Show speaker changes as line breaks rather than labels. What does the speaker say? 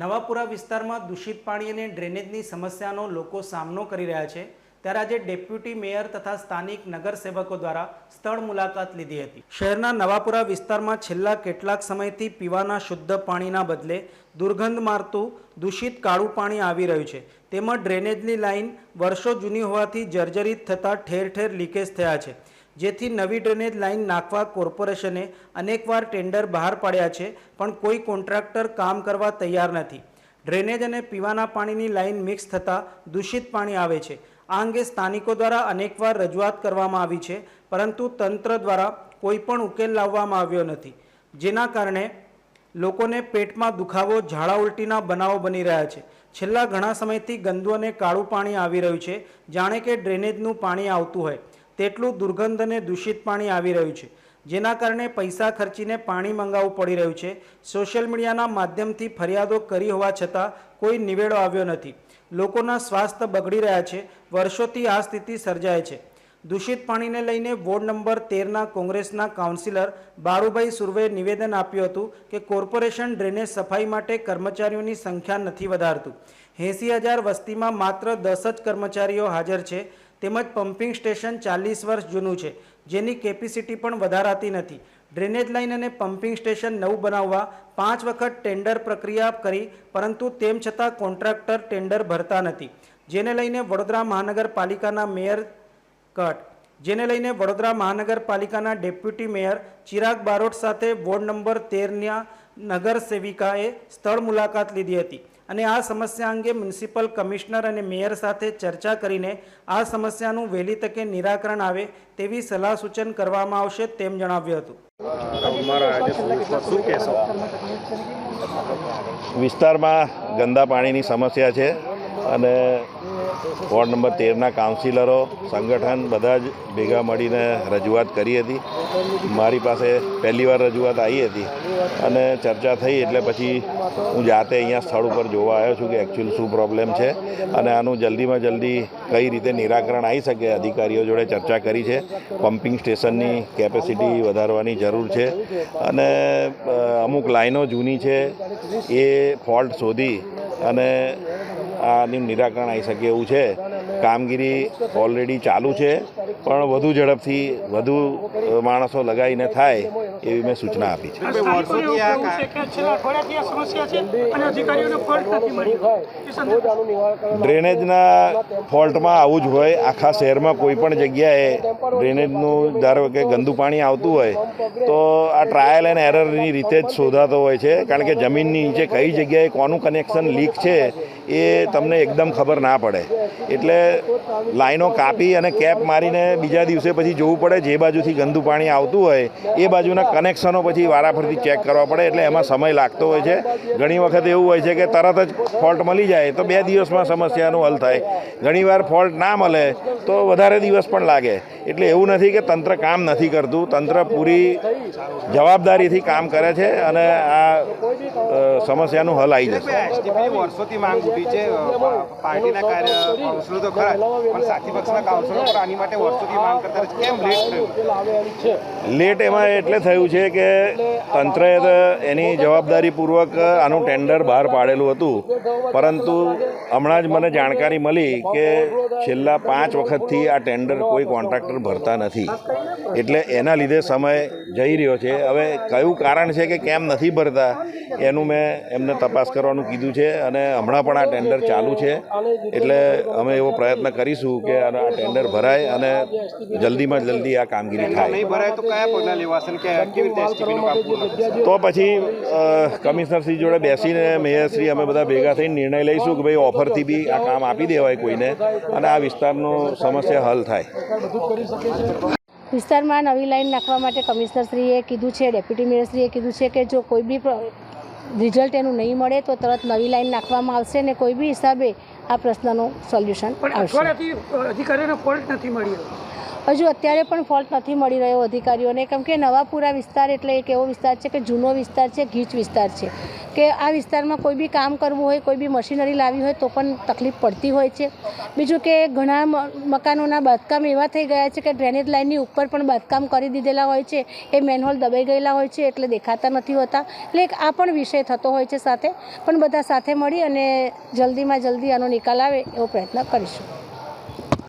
નવાપુરા વિસ્તારમાં દૂષિત પાણી અને ડ્રેનેજની સમસ્યાનો લોકો સામનો કરી રહ્યા છે. ત્યારે આજે ડેપ્યુટી મેયર તથા સ્થાનિક નગરસેવકો દ્વારા સ્થળ મુલાકાત લીધી હતી. શહેરના નવાપુરા વિસ્તારમાં છેલ્લા કેટલાક સમયથી પીવાના શુદ્ધ પાણીના બદલે દુર્ગંધ મારતું દૂષિત કાળું પાણી આવી રહ્યું છે. તેમજ ડ્રેનેજની લાઇન વર્ષો જૂની હોવાથી જર્જરિત થતાં ઠેર ઠેર લીકેજ થયા છે. જેથી નવી ડ્રેનેજ લાઇન નાખવા કોર્પોરેશને અનેકવાર ટેન્ડર બહાર પાડ્યા છે, પણ કોઈ કોન્ટ્રાક્ટર કામ કરવા તૈયાર નથી. ડ્રેનેજ અને પીવાના પાણીની લાઇન મિક્સ થતાં દૂષિત પાણી આવે છે. આ અંગે સ્થાનિકો દ્વારા અનેકવાર રજૂઆત કરવામાં આવી છે, પરંતુ તંત્ર દ્વારા કોઈ પણ ઉકેલ લાવવામાં આવ્યો નથી. જેના કારણે લોકોને પેટમાં દુખાવો, ઝાડા ઉલટીના બનાવો બની રહ્યા છે. છેલ્લા ઘણા સમયથી ગંદુ અને કાળું પાણી આવી રહ્યું છે. જાણે કે ડ્રેનેજનું પાણી આવતું હોય. તેટલું દુર્ગંધ અને દૂષિત પાણી આવી રહ્યું છે. જેના કારણે પૈસા ખર્ચીને પાણી મંગાવવું પડી રહ્યું છે. સોશિયલ મીડિયાના માધ્યમથી ફરિયાદો કરી હોવા છતાં કોઈ નિવેડો આવ્યો નથી. લોકોના સ્વાસ્થ્ય બગડી રહ્યા છે. વર્ષોથી આ સ્થિતિ સર્જાય છે. દૂષિત પાણીને લઈને વોર્ડ નંબર તેરના કોંગ્રેસના કાઉન્સિલર બારુભાઈ સુરવે નિવેદન આપ્યું હતું કે કોર્પોરેશન ડ્રેનેજ સફાઈ માટે કર્મચારીઓની સંખ્યા નથી વધારતું. એંસી હજાર વસ્તીમાં માત્ર દસ જ કર્મચારીઓ હાજર છે. તેમજ પમ્પિંગ સ્ટેશન ચાલીસ વર્ષ જૂનું છે, જેની કેપેસિટી પણ વધારાતી નથી. ડ્રેનેજ લાઇન અને પમ્પિંગ સ્ટેશન નવું બનાવવા પાંચ વખત ટેન્ડર પ્રક્રિયા કરી, પરંતુ તેમ છતાં કોન્ટ્રાક્ટર ટેન્ડર ભરતા નથી. જેને લઈને વડોદરા મહાનગરપાલિકાના મેયર કટ જેને લઈને વડોદરા મહાનગરપાલિકાના ડેપ્યુટી મેયર ચિરાગ બારોટ સાથે વોર્ડ નંબર તેરના નગર સેવિકાએ સ્થળ મુલાકાત લીધી હતી અને આ સમસ્યા અંગે મ્યુનિસિપલ કમિશનર અને મેયર સાથે ચર્ચા કરીને આ સમસ્યાનું વહેલી તકે નિરાકરણ આવે તેવી સલાહ સૂચન કરવામાં આવશે તેમ જણાવ્યું હતું.
વિસ્તારમાં ગંદા પાણીની સમસ્યા છે અને વોર્ડ નંબર તેરના કાઉન્સિલરો, સંગઠન બધા જ ભેગા મળીને રજૂઆત કરી હતી. મારી પાસે પહેલીવાર રજૂઆત આવી હતી અને ચર્ચા થઈ એટલે પછી હું જાતે અહીંયા સ્થળ ઉપર જોવા આવ્યો છું કે એકચ્યુઅલ શું પ્રોબ્લેમ છે અને આનું જલ્દીમાં જલ્દી કઈ રીતે નિરાકરણ આવી શકે અધિકારીઓ જોડે ચર્ચા કરી છે. પમ્પિંગ સ્ટેશનની કેપેસિટી વધારવાની જરૂર છે અને અમુક લાઈનો જૂની છે એ ફોલ્ટ શોધી અને આનું નિરાકરણ આવી શકે એવું છે. કામગીરી ઓલરેડી ચાલુ છે પણ વધુ ઝડપથી વધુ માણસો લગાવીને થાય એવી મેં સૂચના આપી છે. ડ્રેનેજના ફોલ્ટમાં આવું જ હોય આખા શહેરમાં કોઈ પણ જગ્યાએ ડ્રેનેજનું ધારો કે ગંદુ પાણી આવતું હોય તો આ ટ્રાયલ એન્ડ એરરની રીતે જ શોધાતો હોય છે. કારણ કે જમીનની નીચે કઈ જગ્યાએ કોનું કનેક્શન લીક છે એ તમને એકદમ ખબર ના પડે. એટલે લાઈનો કાપી અને કેપ મારીને બીજા દિવસે પછી જોવું પડે, જે બાજુથી ગંદુ પાણી આવતું હોય, એ બાજુના કનેક્શનો પછી વારાફરતી ચેક કરવા પડે, એટલે એમાં સમય લાગતો હોય છે. ઘણી વખત એવું હોય છે કે તરત જ ફોલ્ટ મળી જાય, તો બે દિવસમાં સમસ્યાનું હલ થાય. ઘણીવાર ફોલ્ટ ના મળે, તો વધારે દિવસ પણ લાગે. એટલે એવું નથી કે તંત્ર કામ નથી કરતું. તંત્ર પૂરી જવાબદારીથી કામ કરે છે અને આ સમસ્યાનું હલ આવી જશે.
વર્ષોથી માંગ ઉઠી છે પાર્ટીના કાર્ય કાઉન્સિલરો તો ખરા જ, પણ સાથી પક્ષના કાઉન્સિલરો પણ આની માટે વર્ષોથી માંગ કરતા કેમ લેટ થયું?
લેટ એમાં એટલે થયું છે કે તંત્રએ એની જવાબદારીપૂર્વક આનું ટેન્ડર બહાર પાડેલું હતું. પરંતુ હમણાં જ મને જાણકારી મળી કે છેલ્લા પાંચ વખતથી આ ટેન્ડર કોઈ કોન્ટ્રાક્ટર ભરતા નથી. એટલે એના લીધે સમય જઈ રહ્યો છે. હવે કયું કારણ છે કે કેમ નથી ભરતા, એનું મેં એમને તપાસ કરવાનું કીધું છે અને હમણાં પણ આ ટેન્ડર ચાલુ છે. એટલે અમે એવો પ્રયત્ન કરીશું કે આ ટેન્ડર ભરાય અને જલ્દીમાં જલ્દી આ કામગીરી થાય.
નહીં ભરાય તો કયા પગલાં લેવાશે કેવી રીતે
તો પછી કમિશનરશ્રી જોડે બેસીને મેયરશ્રી અમે બધા ભેગા થઈને નિર્ણય લઈશું કે ભાઈ ઓફરથી બી આ કામ આપી દેવાય કોઈને અને આ વિસ્તારનો સમસ્યા હલ થાય.
વિસ્તારમાં નવી લાઈન નાખવા માટે કમિશનરશ્રીએ કીધું છે ડેપ્યુટી મેયરશ્રીએ કીધું છે કે જો કોઈ બી રિઝલ્ટ એનું નહીં મળે તો તરત નવી લાઈન નાખવામાં આવશે ને કોઈ બી હિસાબે આ પ્રશ્નનું સોલ્યુશન
પણ
આવશે.
અધિકારીઓને ફોલ્ટ નથી મળ્યો.
હજુ અત્યારે પણ ફોલ્ટ નથી મળી રહ્યો અધિકારીઓને. કેમ કે નવાપુરા વિસ્તાર એટલે એક એવો વિસ્તાર છે કે જૂનો વિસ્તાર છે, ગીચ વિસ્તાર છે. કે આ વિસ્તારમાં કોઈ બી કામ કરવું હોય, કોઈ બી મશીનરી લાવી હોય તો પણ તકલીફ પડતી હોય છે. બીજું કે ઘણા મકાનોના બાંધકામ એવા થઈ ગયા છે કે ડ્રેનેજ લાઇનની ઉપર પણ બાંધકામ કરી દીધેલા હોય છે. એ મેનહોલ દબાઈ ગયેલા હોય છે એટલે દેખાતા નથી હોતા. એટલે એક આ પણ વિષય થતો હોય છે સાથે. પણ બધા સાથે મળી અને જલ્દીમાં જલ્દી આનો નિકાલ આવે એવો પ્રયત્ન કરીશું.